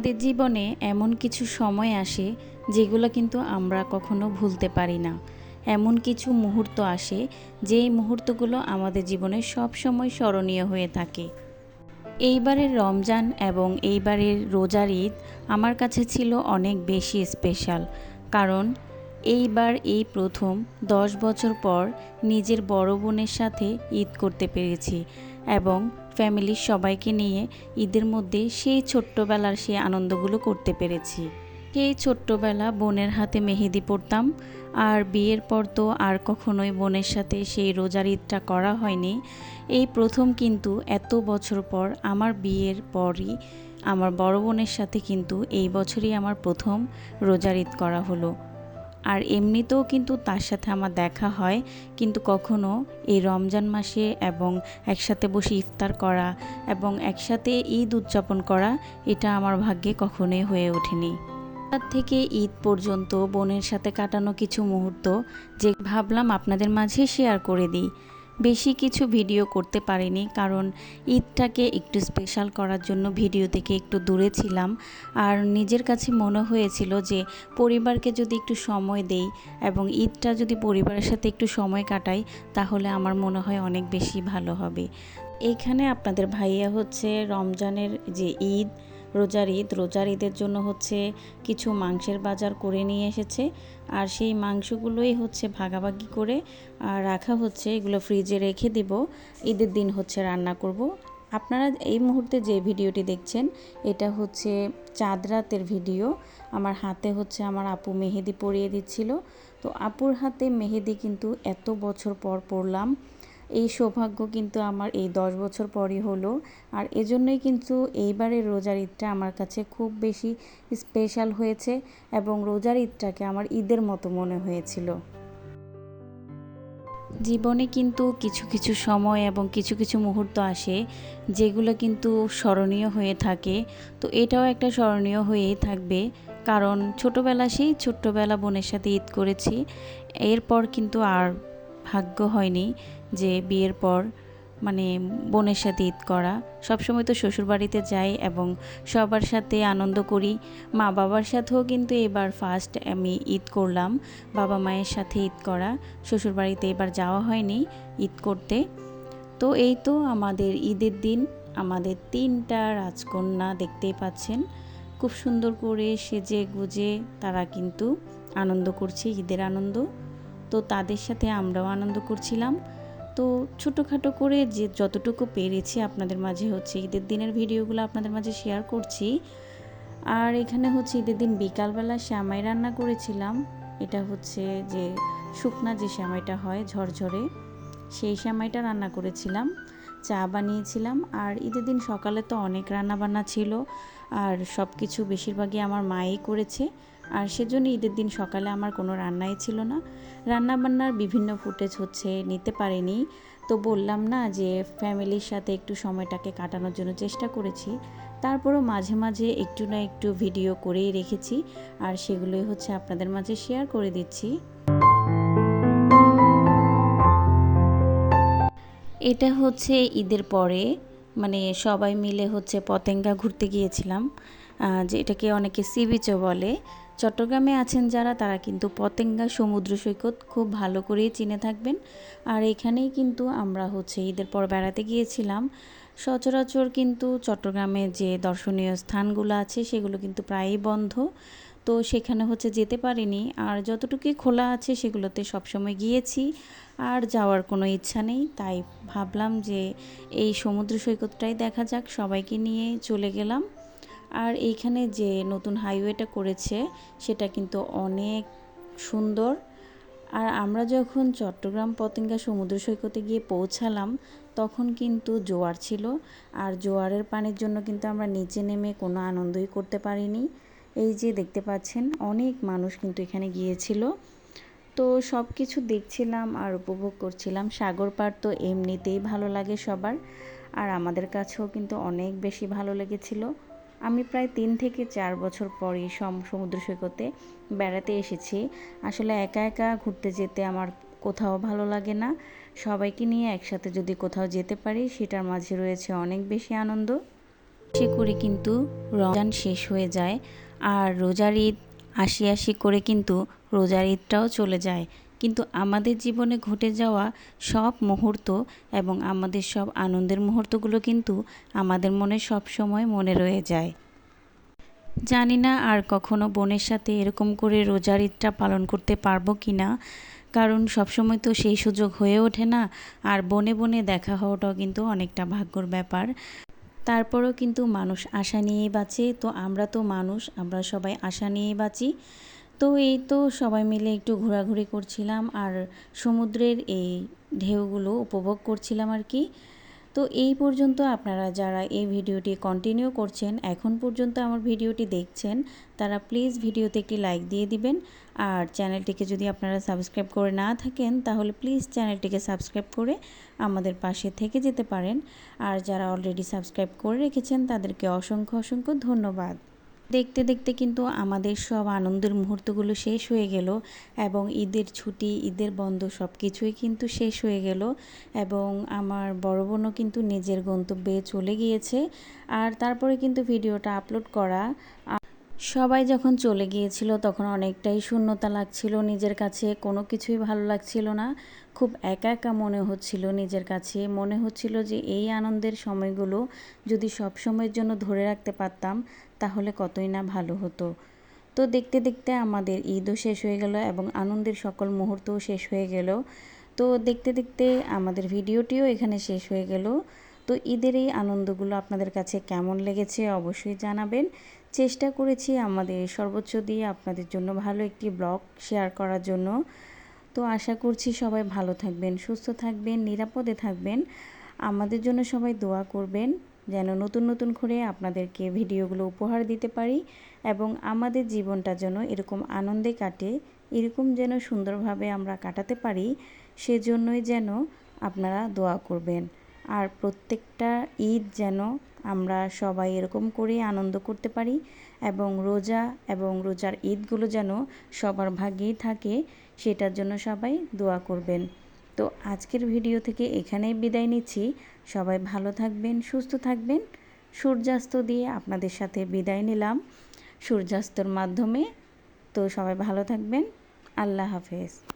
আমাদের জীবনে এমন কিছু সময় আসে যেগুলো কিন্তু আমরা কখনো ভুলতে পারি না। এমন কিছু মুহূর্ত আসে যেই মুহূর্তগুলো আমাদের জীবনে সব সময় স্মরণীয় হয়ে থাকে। এইবারের রমজান এবং এইবারের রোজার ঈদ আমার কাছে ছিল অনেক বেশি স্পেশাল কারণ এইবার এই প্রথম দশ বছর পর নিজের বড় বোনের সাথে ঈদ করতে পেরেছি এবং ফ্যামিলির সবাইকে নিয়ে ঈদের মধ্যে সেই ছোট্টবেলার সেই আনন্দগুলো করতে পেরেছি। সেই ছোট্টবেলা বোনের হাতে মেহেদি পড়তাম আর বিয়ের পর তো আর কখনোই বোনের সাথে সেই রোজার ঈদটা করা হয়নি। এই প্রথম কিন্তু এত বছর পর আমার বিয়ের পরই আমার বড় বোনের সাথে কিন্তু এই বছরই আমার প্রথম রোজার ঈদ করা হলো। আর এমনিতেও কিন্তু তার সাথে আমার দেখা হয়, কিন্তু কখনো এই রমজান মাসে এবং একসাথে বসে ইফতার করা এবং একসাথে ঈদ উদযাপন করা, এটা আমার ভাগ্যে কখনোই হয়ে ওঠেনি। তার থেকে ঈদ পর্যন্ত বোনের সাথে কাটানো কিছু মুহূর্ত যে ভাবলাম আপনাদের মাঝে শেয়ার করে দিই। বেশি কিছু ভিডিও করতে পারিনি, কারণ ঈদটাকে একটু স্পেশাল করার জন্য ভিডিও থেকে একটু দূরে ছিলাম। আর নিজের কাছে মনে হয়েছিল যে, পরিবারকে যদি একটু সময় দেই এবং ঈদটা যদি পরিবারের সাথে একটু সময় কাটাই, তাহলে আমার মনে হয় অনেক বেশি ভালো হবে। এইখানে আপনাদের ভাইয়া হচ্ছে রমজানের যে ঈদ রোজার ঈদ। রোজার ঈদের জন্য হচ্ছে কিছু মাংসের বাজার করে নিয়ে এসেছে। আর সেই মাংসগুলোই হচ্ছে ভাগাভাগি করে রাখা হচ্ছে। এগুলো ফ্রিজে রেখে দিব। ঈদের দিন হচ্ছে রান্না করব। আপনারা এই মুহূর্তে যে ভিডিওটি দেখছেন, এটা হচ্ছে চাঁদ রাতের ভিডিও। আমার হাতে হচ্ছে আমার আপু মেহেদি পরিয়ে দিচ্ছিল। তো আপুর হাতে মেহেদি কিন্তু এত বছর পর পড়লাম এই সৌভাগ্য কিন্তু আমার এই দশ বছর পরই হলো। আর এজন্যই কিন্তু এইবারের রোজার ঈদটা আমার কাছে খুব বেশি স্পেশাল হয়েছে এবং রোজার ঈদটাকে আমার ঈদের মতো মনে হয়েছিল। জীবনে কিন্তু কিছু কিছু সময় এবং কিছু কিছু মুহূর্ত আসে যেগুলো কিন্তু স্মরণীয় হয়ে থাকে। তো এটাও একটা স্মরণীয় হয়েই থাকবে। কারণ ছোটোবেলা সেই ছোট্টবেলা বোনের সাথে ঈদ করেছি। এরপর কিন্তু আর ভাগ্য হয়নি যে বিয়ের পর মানে বোনের সাথে ঈদ করা। সবসময় তো শ্বশুরবাড়িতে যাই এবং সবার সাথে আনন্দ করি। মা বাবার সাথেও কিন্তু এবার ফার্স্ট আমি ঈদ করলাম বাবা মায়ের সাথে ঈদ করা। শ্বশুরবাড়িতে এবার যাওয়া হয়নি ঈদ করতে। তো এই তো আমাদের ঈদের দিন। আমাদের তিনটা রাজকন্যা দেখতেই পাচ্ছেন। খুব সুন্দর করে সেজে গুজে তারা কিন্তু আনন্দ করছে, ঈদের আনন্দ। তো তাদের সাথে আমরাও আনন্দ করছিলাম। তো ছোটোখাটো করে যে যতটুকু পেরেছি আপনাদের মাঝে হচ্ছে ঈদের দিনের ভিডিওগুলো আপনাদের মাঝে শেয়ার করছি। আর এখানে হচ্ছে ঈদের দিন বিকালবেলা শ্যামাই রান্না করেছিলাম। এটা হচ্ছে যে শুকনা যে শ্যামাইটা হয় ঝরঝরে, সেই শ্যামাইটা রান্না করেছিলাম। চা বানিয়েছিলাম। আর ঈদের দিন সকালে তো অনেক রান্নাবান্না ছিল। আর সব কিছু বেশিরভাগই আমার মাই করেছে। আর সেজন্য ঈদের দিন সকালে আমার কোনো রান্নাই ছিল না। রান্নাবান্নার বিভিন্ন ফুটেজ হচ্ছে, নিতে পারিনি। তো বললাম না যে, ফ্যামিলির সাথে একটু সময়টাকে কাটানোর জন্য চেষ্টা করেছি। তারপরও মাঝে মাঝে একটু না একটু ভিডিও করেই রেখেছি। আর সেগুলোই হচ্ছে আপনাদের মাঝে শেয়ার করে দিচ্ছি। এটা হচ্ছে ঈদের পরে মানে সবাই মিলে হচ্ছে পতেঙ্গা ঘুরতে গিয়েছিলাম যেটাকে অনেকে সি বিচও বলে। চট্টগ্রামে আছেন যারা, তারা কিন্তু পতেঙ্গা সমুদ্র সৈকত খুব ভালো করেই চিনে থাকবেন। আর এখানেই কিন্তু আমরা হচ্ছে ঈদের পর বেড়াতে গিয়েছিলাম। সচরাচর কিন্তু চট্টগ্রামে যে দর্শনীয় স্থানগুলো আছে, সেগুলো কিন্তু প্রায়ই বন্ধ। তো সেখানে হচ্ছে যেতে পারিনি। আর যতটুকুই খোলা আছে সেগুলোতে সবসময় গিয়েছি। আর যাওয়ার কোনো ইচ্ছা নেই। তাই ভাবলাম যে এই সমুদ্র সৈকতটাই দেখা যাক, সবাইকে নিয়ে চলে গেলাম। আর এইখানে যে নতুন হাইওয়েটা করেছে, সেটা কিন্তু অনেক সুন্দর। আর আমরা যখন চট্টগ্রাম পতেঙ্গা সমুদ্র সৈকতে গিয়ে পৌঁছালাম, তখন কিন্তু জোয়ার ছিল। আর জোয়ারের পানির জন্য কিন্তু আমরা নিচে নেমে কোনো আনন্দই করতে পারিনি। এই যে দেখতে পাচ্ছেন, অনেক মানুষ কিন্তু এখানে গিয়েছিল। তো সব কিছু দেখছিলাম আর উপভোগ করছিলাম। সাগর পাড় তো এমনিতেই ভালো লাগে সবার, আর আমাদের কাছেও কিন্তু অনেক বেশি ভালো লেগেছিল। আমি প্রায় তিন থেকে চার বছর পরই সমুদ্র সৈকতে বেড়াতে এসেছি। আসলে একা একা ঘুরতে যেতে আমার কোথাও ভালো লাগে না। সবাইকে নিয়ে একসাথে যদি কোথাও যেতে পারি, সেটার মাঝে রয়েছে অনেক বেশি আনন্দ। সে করে কিন্তু রমজান শেষ হয়ে যায়। আর রোজার ঈদ আশি আশি করে কিন্তু রোজার ঈদটাও চলে যায়। কিন্তু আমাদের জীবনে ঘটে যাওয়া সব মুহূর্ত এবং আমাদের সব আনন্দের মুহূর্তগুলো কিন্তু আমাদের মনে সব সময় মনে রয়ে যায়। জানি না আর কখনো বোনের সাথে এরকম করে রোজার ঈদটা পালন করতে পারব কি না, কারণ সবসময় তো সেই সুযোগ হয়ে ওঠে না। আর বনে বনে দেখা হওয়াটাও কিন্তু অনেকটা ভাগ্যর ব্যাপার। তারপরেও কিন্তু মানুষ আশা নিয়ে বাঁচে। তো আমরা তো মানুষ, আমরা সবাই আশা নিয়ে বাঁচি। তো এই তো সবাই মিলে একটু ঘোরাঘুরি করছিলাম আর সমুদ্রের এই ঢেউগুলো উপভোগ করছিলাম আর কি। তো এই পর্যন্ত আপনারা যারা এই ভিডিওটি কন্টিনিউ করছেন, এখন পর্যন্ত আমার ভিডিওটি দেখছেন, তারা প্লিজ ভিডিওতে একটি লাইক দিয়ে দিবেন। আর চ্যানেলটিকে যদি আপনারা সাবস্ক্রাইব করে না থাকেন, তাহলে প্লিজ চ্যানেলটিকে সাবস্ক্রাইব করে আমাদের পাশে থেকে যেতে পারেন। আর যারা অলরেডি সাবস্ক্রাইব করে রেখেছেন, তাদেরকে অসংখ্য অসংখ্য ধন্যবাদ। দেখতে দেখতে কিন্তু আমাদের সব আনন্দের মুহূর্তগুলো শেষ হয়ে গেল এবং ঈদের ছুটি, ঈদের বন্ধ সব কিছুই কিন্তু শেষ হয়ে গেল এবং আমার বড় বোনও কিন্তু নিজের গন্তব্যে চলে গিয়েছে আর তারপরে কিন্তু ভিডিওটা আপলোড করা। সবাই যখন চলে গিয়েছিল তখন অনেকটাই শূন্যতা লাগছিল, নিজের কাছে কোনো কিছুই ভালো লাগছিল না। খুব একা একা মনে হচ্ছিল নিজের কাছে। মনে হচ্ছিল যে এই আনন্দের সময়গুলো যদি সব সময়ের জন্য ধরে রাখতে পারতাম, তাহলে কতই না ভালো হতো। তো দেখতে দেখতে আমাদের ঈদও শেষ হয়ে গেল এবং আনন্দের সকল মুহূর্তও শেষ হয়ে গেল। তো দেখতে দেখতে আমাদের ভিডিওটিও এখানে শেষ হয়ে গেল। তো ঈদের এই আনন্দগুলো আপনাদের কাছে কেমন লেগেছে অবশ্যই জানাবেন। চেষ্টা করেছি আমাদের সর্বোচ্চ দিয়ে আপনাদের জন্য ভালো একটি ব্লগ শেয়ার করার জন্য। তো আশা করছি সবাই ভালো থাকবেন, সুস্থ থাকবেন, নিরাপদে থাকবেন। আমাদের জন্য সবাই দোয়া করবেন, যেন নতুন নতুন করে আপনাদেরকে ভিডিওগুলো উপহার দিতে পারি এবং আমাদের জীবনটা যেন এরকম আনন্দে কাটে, এরকম যেন সুন্দরভাবে আমরা কাটাতে পারি, সেজন্যই যেন আপনারা দোয়া করবেন। আর প্রত্যেকটা ঈদ যেন আমরা সবাই এরকম করে আনন্দ করতে পারি এবং রোজা এবং রোজার ঈদগুলো যেন সবার ভাগ্যেই থাকে সেটার জন্য সবাই দোয়া করবেন। তো আজকের ভিডিও থেকে এখানেই বিদায় নিচ্ছি। সবাই ভালো থাকবেন, সুস্থ থাকবেন। সূর্যাস্ত দিয়ে আপনাদের সাথে বিদায় নিলাম। সূর্যাস্তর মাধ্যমে। তো সবাই ভালো থাকবেন। আল্লাহ হাফেজ।